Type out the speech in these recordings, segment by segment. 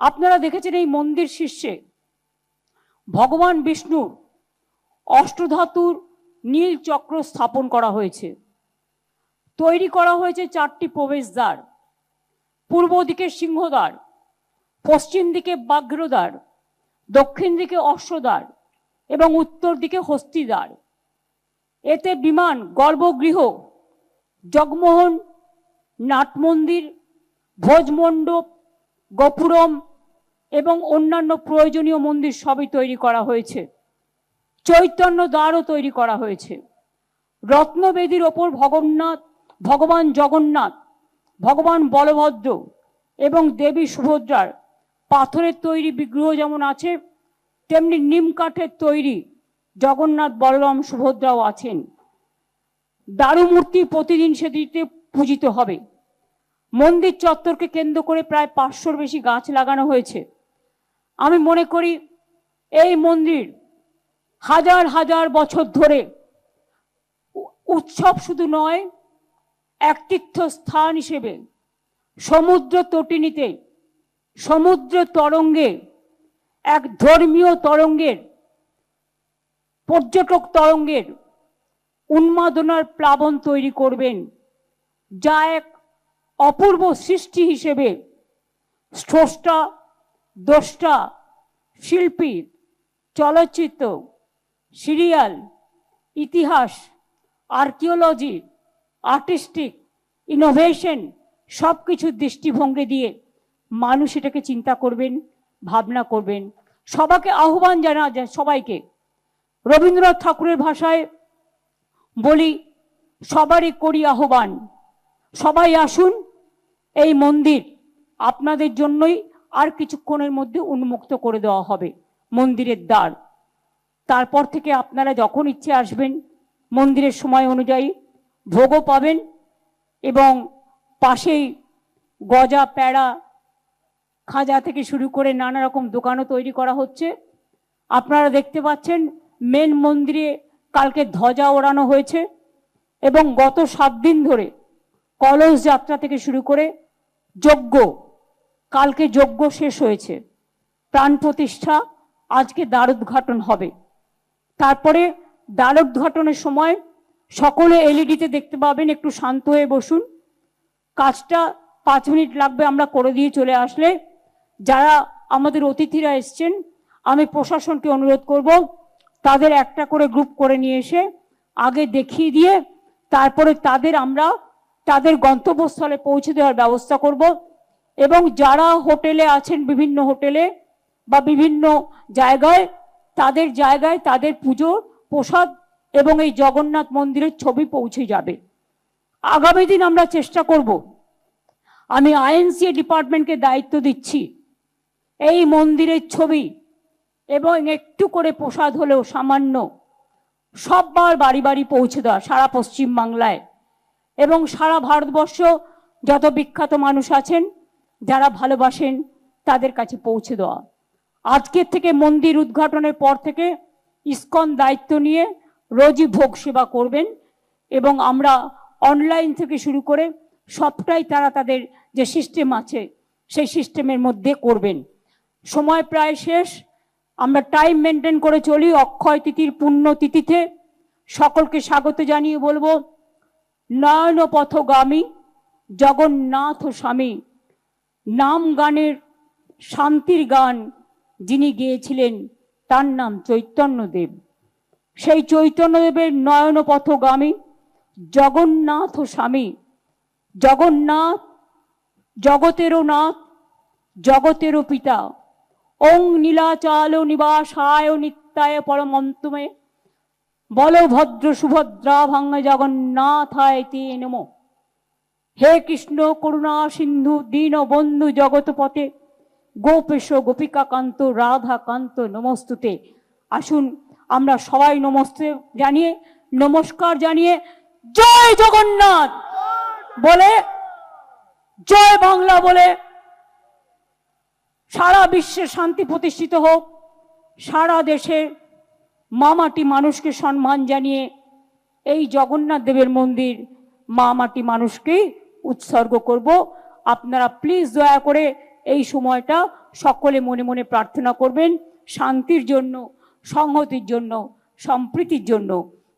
আপনারা দেখেছেন এই মন্দির শীর্ষে ভগবান বিষ্ণুর অষ্টধাতুর নীল চক্র স্থাপন করা হয়েছে। তৈরি করা হয়েছে চারটি প্রবেশদ্বার। পূর্ব দিকে সিংহদ্বার, পশ্চিম দিকে বাঘ্রদ্বার দক্ষিণ দিকে অশ্বদ্বার এবং উত্তর দিকে হস্তিদ্বার। এতে বিমান, গর্ভগৃহ, জগমোহন, নাটমন্দির, ভোজমণ্ডপ গোপুরম এবং অন্যান্য প্রয়োজনীয় মন্দির সবই তৈরি করা হয়েছে। চৈতন্য দ্বারও তৈরি করা হয়েছে। রত্নবেদীর ওপর ভগন্নাথ, ভগবান জগন্নাথ, ভগবান বলভদ্র এবং দেবী সুভদ্রার পাথরের তৈরি বিগ্রহ যেমন আছে, তেমনি নিম কাঠের তৈরি জগন্নাথ বলরাম সুভদ্রাও আছেন। দারুমূর্তি প্রতিদিন সেদিকে পূজিত হবে। মন্দির চত্বরকে কেন্দ্র করে প্রায় পাঁচশোর বেশি গাছ লাগানো হয়েছে। আমি মনে করি এই মন্দির হাজার হাজার বছর ধরে উৎসব শুধু নয়, এক তীর্থস্থান হিসেবে সমুদ্র তটিনীতে, সমুদ্র তরঙ্গে, এক ধর্মীয় তরঙ্গের, পর্যটক তরঙ্গের উন্মাদনার প্লাবন তৈরি করবেন, যা এক অপূর্ব সৃষ্টি হিসেবে স্রষ্টা, দ্রষ্টা, শিল্পী, চলচ্চিত্র, সিরিয়াল, ইতিহাস, আর্কিওলজি, আর্টিস্টিক, ইনোভেশন সব কিছুর দৃষ্টিভঙ্গি দিয়ে মানুষ এটাকে চিন্তা করবেন, ভাবনা করবেন। সবাইকে আহ্বান জানা যায় সবাইকে। রবীন্দ্রনাথ ঠাকুরের ভাষায় বলি, সবারই করি আহ্বান। সবাই আসুন এই মন্দির আপনাদের জন্যই আর কিছুক্ষণের মধ্যে উন্মুক্ত করে দেওয়া হবে, মন্দিরের দ্বার। তারপর থেকে আপনারা যখন ইচ্ছে আসবেন, মন্দিরের সময় অনুযায়ী ভোগও পাবেন এবং পাশেই গজা, প্যাড়া, খাজা থেকে শুরু করে নানা রকম দোকানও তৈরি করা হচ্ছে। আপনারা দেখতে পাচ্ছেন মেন মন্দিরে কালকে ধ্বজা ওড়ানো হয়েছে এবং গত সাত দিন ধরে কলস যাত্রা থেকে শুরু করে যজ্ঞ। কালকে যজ্ঞ শেষ হয়েছে। প্রাণ প্রতিষ্ঠা, আজকে দ্বারোদ্ঘাটন হবে। তারপরে দ্বারোদ্ঘাটনের সময় সকলে এলইডিতে দেখতে পাবেন, একটু শান্ত হয়ে বসুন। কাজটা পাঁচ মিনিট লাগবে, আমরা করে দিয়ে চলে আসলে। যারা আমাদের অতিথিরা এসছেন, আমি প্রশাসনকে অনুরোধ করব, তাদের একটা করে গ্রুপ করে নিয়ে এসে আগে দেখিয়ে দিয়ে, তারপরে তাদের আমরা তাদের গন্তব্যস্থলে পৌঁছে দেওয়ার ব্যবস্থা করব এবং যারা হোটেলে আছেন বিভিন্ন হোটেলে বা বিভিন্ন জায়গায়, তাদের জায়গায় তাদের পুজো, প্রসাদ এবং এই জগন্নাথ মন্দিরের ছবি পৌঁছে যাবে। আগামী দিন আমরা চেষ্টা করব। আমি আইএনসিএ ডিপার্টমেন্টকে দায়িত্ব দিচ্ছি। এই মন্দিরের ছবি এবং একটু করে প্রসাদ হলেও সামান্য সববার বাড়ি বাড়ি পৌঁছে দেওয়া সারা পশ্চিম বাংলায় এবং সারা ভারতবর্ষ যত বিখ্যাত মানুষ আছেন, যারা ভালোবাসেন, তাদের কাছে পৌঁছে দেওয়া। আজকের থেকে মন্দির উদ্ঘাটনের পর থেকে ইস্কন দায়িত্ব নিয়ে রোজই ভোগ সেবা করবেন এবং আমরা অনলাইন থেকে শুরু করে সবটাই তারা তাদের যে সিস্টেম আছে, সেই সিস্টেমের মধ্যে করবেন। সময় প্রায় শেষ। আমরা টাইম মেনটেন করে চলি। অক্ষয় তিথির পুণ্য তিথিতে সকলকে স্বাগত জানিয়ে বলব। নয়ন পথগামী জগন্নাথ স্বামী। নাম গানের শান্তির গান যিনি গেয়েছিলেন, তার নাম চৈতন্যদেব। সেই চৈতন্যদেবের নয়ন পথগামী জগন্নাথ স্বামী। জগন্নাথ, জগতেরও নাথ, জগতেরও পিতা। ওং নীলাচাল নিবাসায় নিত্যায় পরমন্তমে বলভদ্র সুভদ্রা ভাঙ্গ জগন্নাথায় তে নমো। হে কৃষ্ণ, করুণা, সিন্ধু, দীন বন্ধু জগৎপথে গোপেশ গোপিকা কান্ত রাধা কান্ত নমস্তুতে। আসুন, আমরা সবাই নমস্তে জানিয়ে, নমস্কার জানিয়ে, জয় জগন্নাথ! বলে, জয় বাংলা বলে, সারা বিশ্বে শান্তি প্রতিষ্ঠিত হোক, সারা দেশে মামাটি মানুষকে সম্মান জানিয়ে এই জগন্নাথ দেবের মন্দির মা মাটি মানুষকেই উৎসর্গ করব। আপনারা প্লিজ দয়া করে এই সময়টা সকলে মনে মনে প্রার্থনা করবেন শান্তির জন্য, সংহতির জন্য, সম্প্রীতির জন্য।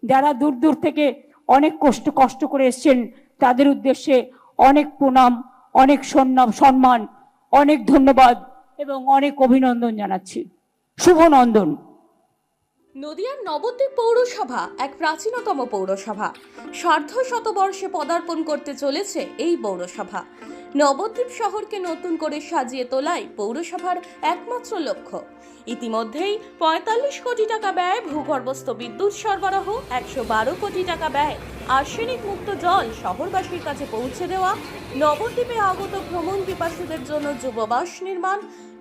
যারা দূর দূর থেকে অনেক কষ্ট কষ্ট করে এসছেন, তাদের উদ্দেশ্যে অনেক প্রণাম, অনেক সম্মান, অনেক ধন্যবাদ এবং অনেক অভিনন্দন জানাচ্ছি। শুভ নন্দন। নদিয়ার নবদ্বীপ পৌরসভা এক প্রাচীনতম পৌরসভা। সার্ধ শতবর্ষে পদার্পণ করতে চলেছে এই পৌরসভা। নবদ্বীপ শহরকে নতুন করে সাজিয়ে তোলাই পৌরসভার একমাত্র লক্ষ্য। ইতিমধ্যেই পঁয়তাল্লিশ কোটি টাকা ব্যয় ভূগর্ভস্থ বিদ্যুৎ সরবরাহ, একশো বারো কোটি টাকা ব্যয় আর্সেনিক মুক্ত জল শহরবাসীর কাছে পৌঁছে দেওয়া, নবদ্বীপে আগত ভ্রমণ পিপাসুদের জন্য যুববাস নির্মাণ,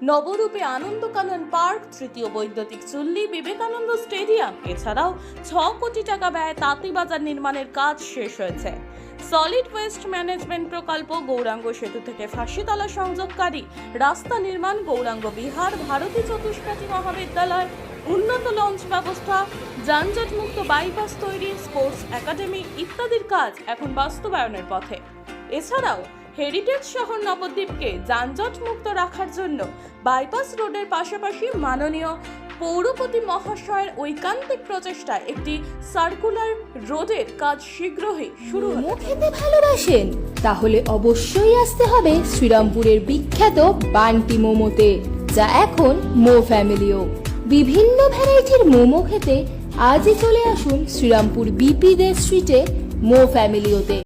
নবরূপে আনন্দকানন পার্ক, তৃতীয় বৈদ্যুতিক চুল্লি, বিবেকানন্দ স্টেডিয়াম। এছাড়াও ছ কোটি টাকা ব্যয়ে তাঁতিবাজার নির্মাণের কাজ শেষ হয়েছে। সলিড ওয়েস্ট ম্যানেজমেন্ট প্রকল্প গৌরাঙ্গ সেতু থেকে ফাঁসিতলা সংযোগকারী, রাস্তা নির্মাণ গৌরাঙ্গ বিহার, ভারতী চতুষ্পাঠী মহাবিদ্যালয় উন্নত লঞ্চ ব্যবস্থা, যানজটমুক্ত বাইপাস তৈরি স্পোর্টস একাডেমি ইত্যাদির কাজ এখন বাস্তবায়নের পথে। এছাড়াও হেরিটেজ শহর নবদ্বীপকে যানজট মুক্ত রাখার জন্য বাইপাস রোডের পাশাপাশি মাননীয় পৌরপতি মহাশয়ের ঐকান্তিক প্রচেষ্টায় একটি সার্কুলার রোডের কাজ শীঘ্রই শুরু মোমো ভালোবাসেন। তাহলে অবশ্যই আসতে হবে শ্রীরামপুরের বিখ্যাত বান্টি মোমোতে, যা এখন মো ফ্যামিলিও। বিভিন্ন ভ্যারাইটির মোমো খেতে আজই চলে আসুন শ্রীরামপুর বিপি দে স্ট্রিটে মো ফ্যামিলিওতে।